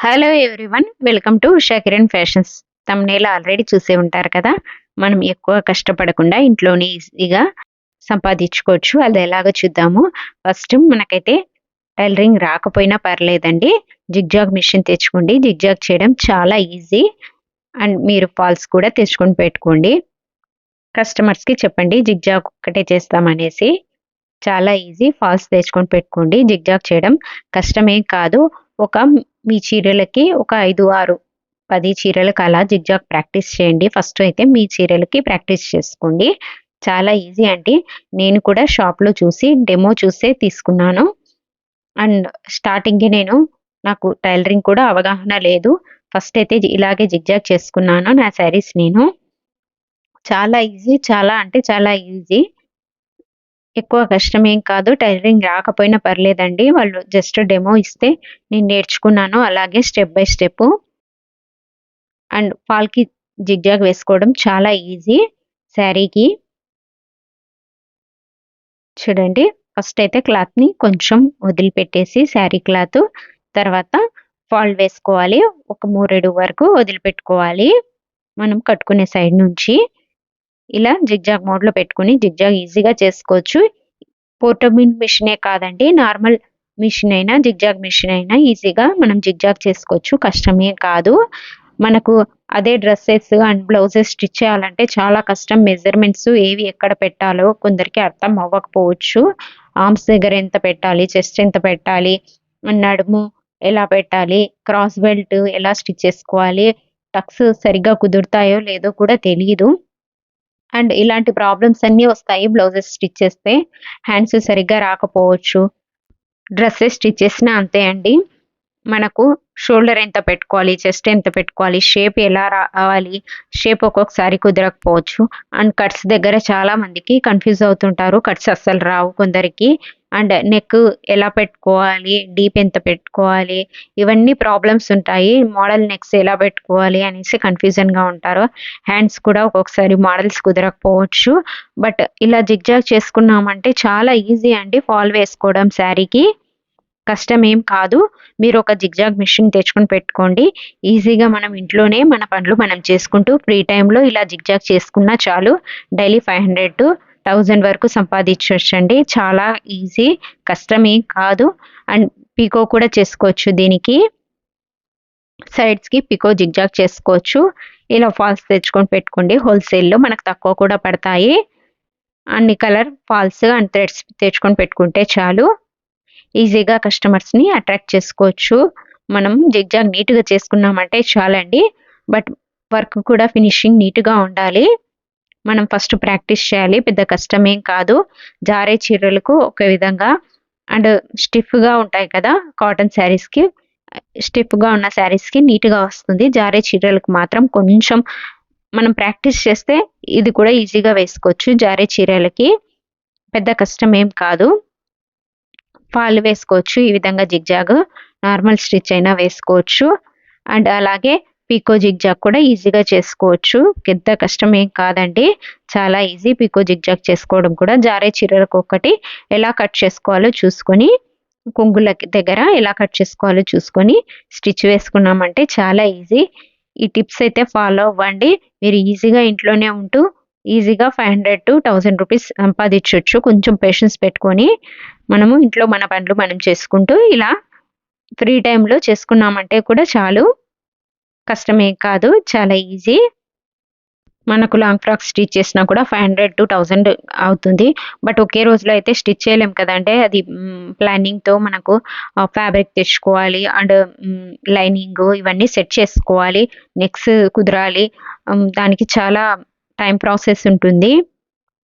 Hello everyone welcome to Usha Kiran fashions thumbnail already చూసే ఉంటారు కదా? మనం ఎక్కువ కష్టపడకుండా ఇంట్లోనే ఈజీగా సంపాదించుకోవచ్చు. అది ఎలాగో చూద్దాము. ఫస్ట్ మనకైతే టైలరింగ్ రాకపోయినా పర్లేదండి. జిగ్జాగ్ మిషన్ తెచ్చుకోండి. జిగ్జాగ్ చేయడం చాలా ఈజీ అండ్ మీరు ఫాల్స్ కూడా తెచ్చుకొని పెట్టుకోండి. కస్టమర్స్కి చెప్పండి జిగ్జాగ్ ఒక్కటే చేస్తామనేసి. చాలా ఈజీ ఫాల్స్ తెచ్చుకొని పెట్టుకోండి. జిగ్జాగ్ చేయడం కష్టమేం కాదు. ఒక మీ చీరలకి ఒక ఐదు ఆరు పది చీరలకు అలా జిగ్జాగ్ ప్రాక్టీస్ చేయండి. ఫస్ట్ అయితే మీ చీరలకి ప్రాక్టీస్ చేసుకోండి. చాలా ఈజీ అండి. నేను కూడా షాప్లో చూసి డెమో చూసే తీసుకున్నాను. అండ్ స్టార్టింగే నేను నాకు టైలరింగ్ కూడా అవగాహన లేదు. ఫస్ట్ అయితే ఇలాగే జిగ్జాగ్ చేసుకున్నాను నా శారీస్ నేను. చాలా ఈజీ చాలా అంటే చాలా ఈజీ ఎక్కువ కష్టమేం కాదు. టైలరింగ్ రాకపోయినా పర్లేదండి. వాళ్ళు జస్ట్ డెమో ఇస్తే నేను నేర్చుకున్నాను. అలాగే స్టెప్ బై స్టెప్. అండ్ ఫాల్కి జిగ్జాగ్ వేసుకోవడం చాలా ఈజీ శారీకి. చూడండి ఫస్ట్ అయితే క్లాత్ని కొంచెం వదిలిపెట్టేసి శారీ క్లాత్ తర్వాత ఫాల్ వేసుకోవాలి. ఒక మూరెడు వరకు వదిలిపెట్టుకోవాలి. మనం కట్టుకునే సైడ్ నుంచి. ఇలా జిగ్జాగ్ మోడ్లో పెట్టుకుని జిగ్జాగ్ ఈజీగా చేసుకోవచ్చు. పోర్టబుల్ మిషనే కాదండి నార్మల్ మిషన్ అయినా జిగ్జాగ్ మిషన్ అయినా ఈజీగా మనం జిగ్జాగ్ చేసుకోవచ్చు. కష్టమే కాదు. మనకు అదే డ్రెస్సెస్ అండ్ బ్లౌజెస్ స్టిచ్ చేయాలంటే చాలా కష్టం. మెజర్మెంట్స్ ఏవి ఎక్కడ పెట్టాలో కొందరికి అర్థం అవ్వకపోవచ్చు. ఆర్మ్స్ దగ్గర ఎంత పెట్టాలి చెస్ట్ ఎంత పెట్టాలి నడుము ఎలా పెట్టాలి క్రాస్ బెల్ట్ ఎలా స్టిచ్ చేసుకోవాలి టక్స్ సరిగ్గా కుదురుతాయో లేదో కూడా తెలియదు అండ్ ఇలాంటి ప్రాబ్లమ్స్ అన్నీ వస్తాయి. బ్లౌజెస్ స్టిచ్ చేస్తే హ్యాండ్స్ సరిగ్గా రాకపోవచ్చు. డ్రెస్సెస్ స్టిచ్ చేసినా అంతే అండి. మనకు షోల్డర్ ఎంత పెట్టుకోవాలి చెస్ట్ ఎంత పెట్టుకోవాలి షేప్ ఎలా రావాలి షేప్ ఒక్కొక్కసారి కుదరకపోవచ్చు. అండ్ కట్స్ దగ్గర చాలా మందికి కన్ఫ్యూజ్ అవుతుంటారు కట్స్ అస్సలు రావు కొందరికి. అండ్ నెక్ ఎలా పెట్టుకోవాలి డీప్ ఎంత పెట్టుకోవాలి ఇవన్నీ ప్రాబ్లమ్స్ ఉంటాయి. మోడల్ నెక్స్ ఎలా పెట్టుకోవాలి అనేసి కన్ఫ్యూజన్గా ఉంటారు. హ్యాండ్స్ కూడా ఒక్కొక్కసారి మోడల్స్ కుదరకపోవచ్చు. బట్ ఇలా జిగ్జాగ్ చేసుకున్నామంటే చాలా ఈజీ అండి ఫాల్ వేసుకోవడం శారీకి. కష్టం ఏం కాదు. మీరు ఒక జిగ్జాగ్ మిషన్ తెచ్చుకొని పెట్టుకోండి. ఈజీగా మనం ఇంట్లోనే మన పనులు మనం చేసుకుంటూ ఫ్రీ టైంలో ఇలా జిగ్జాగ్ చేసుకున్నా చాలు. Daily five hundred to thousand వరకు సంపాదించవచ్చండి చాలా ఈజీ కష్టం కాదు. అండ్ పీకో కూడా చేసుకోవచ్చు దీనికి. సైడ్స్కి పికో జిగ్జాగ్ చేసుకోవచ్చు. ఇలా ఫాల్స్ తెచ్చుకొని పెట్టుకోండి. హోల్సేల్లో మనకు తక్కువ కూడా పడతాయి. అన్ని కలర్ ఫాల్స్ అండ్ థ్రెడ్స్ తెచ్చుకొని పెట్టుకుంటే చాలు. ఈజీగా కస్టమర్స్ని అట్రాక్ట్ చేసుకోవచ్చు. మనం జిగ్జాగ్ నీట్గా చేసుకున్నామంటే చాలండి. బట్ వర్క్ కూడా ఫినిషింగ్ నీట్గా ఉండాలి. మనం ఫస్ట్ ప్రాక్టీస్ చేయాలి. పెద్ద కష్టమేం కాదు. జారే చీరలకు ఒక విధంగా. అండ్ స్టిఫ్గా ఉంటాయి కదా కాటన్ శారీస్కి. స్టిఫ్గా ఉన్న శారీస్కి నీట్గా వస్తుంది. జారే చీరలకు మాత్రం కొంచెం మనం ప్రాక్టీస్ చేస్తే ఇది కూడా ఈజీగా వేసుకోవచ్చు జారే చీరలకి. పెద్ద కష్టం ఏం కాదు. ఫాల్ వేసుకోవచ్చు. ఈ విధంగా జిగ్జాగ్ నార్మల్ స్టిచ్ అయినా వేసుకోవచ్చు. అండ్ అలాగే పీకో జిగ్జాగ్ కూడా ఈజీగా చేసుకోవచ్చు. పెద్ద కష్టం ఏం కాదండి. చాలా ఈజీ పీకో జిగ్జాగ్ చేసుకోవడం కూడా. జారే చీరలకు ఒకటి ఎలా కట్ చేసుకోవాలో చూసుకొని కొంగుల దగ్గర ఎలా కట్ చేసుకోవాలో చూసుకొని స్టిచ్ వేసుకున్నామంటే చాలా ఈజీ. ఈ టిప్స్ అయితే ఫాలో అవ్వండి. మీరు ఈజీగా ఇంట్లోనే ఉంటూ ఈజీగా five hundred to thousand rupees సంపాదించవచ్చు కొంచెం పేషెన్స్ పెట్టుకొని మనము ఇంట్లో మన పనులు మనం చేసుకుంటూ ఇలా ఫ్రీ టైంలో చేసుకున్నామంటే కూడా చాలు. కష్టమే కాదు చాలా ఈజీ మనకు లాంగ్ ఫ్రాక్ స్టిచ్ చేసినా కూడా ఫైవ్ హండ్రెడ్ టు థౌజండ్ అవుతుంది. బట్ ఒకే రోజులో అయితే స్టిచ్ చేయలేం కదంటే అది ప్లానింగ్తో మనకు ఫ్యాబ్రిక్ తెచ్చుకోవాలి అండ్ లైనింగ్ ఇవన్నీ సెట్ చేసుకోవాలి. నెక్స్ కుదరాలి. దానికి చాలా టైం ప్రాసెస్ ఉంటుంది.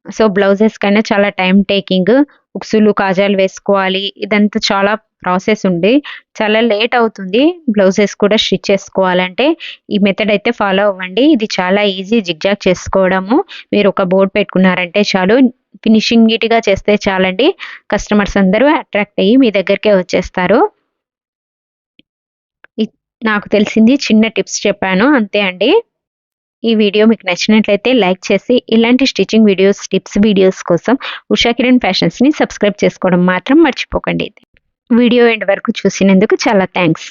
సో బ్లౌజెస్ కన్నా చాలా టైం టేకింగ్ ఉక్సులు కాజాలు వేసుకోవాలి ఇదంతా చాలా ప్రాసెస్ ఉంది. చాలా లేట్ అవుతుంది బ్లౌజెస్ కూడా స్టిచ్ చేసుకోవాలంటే. ఈ మెథడ్ అయితే ఫాలో అవ్వండి. ఇది చాలా ఈజీ జిగ్జాగ్ చేసుకోవడము. మీరు ఒక బోర్డ్ పెట్టుకున్నారంటే చాలు. ఫినిషింగ్ నీట్గా చేస్తే చాలండి. కస్టమర్స్ అందరూ అట్రాక్ట్ అయ్యి మీ దగ్గరికే వచ్చేస్తారు. నాకు తెలిసింది చిన్న టిప్స్ చెప్పాను. అంతే అండి. ఈ వీడియో మీకు నచ్చినట్లయితే లైక్ చేసి ఇలాంటి స్టిచ్చింగ్ వీడియోస్ టిప్స్ వీడియోస్ కోసం ఉషా కిరణ్ ఫ్యాషన్స్ని సబ్స్క్రైబ్ చేసుకోవడం మాత్రం మర్చిపోకండి. వీడియో ఎండ్ వరకు చూసినందుకు చాలా థ్యాంక్స్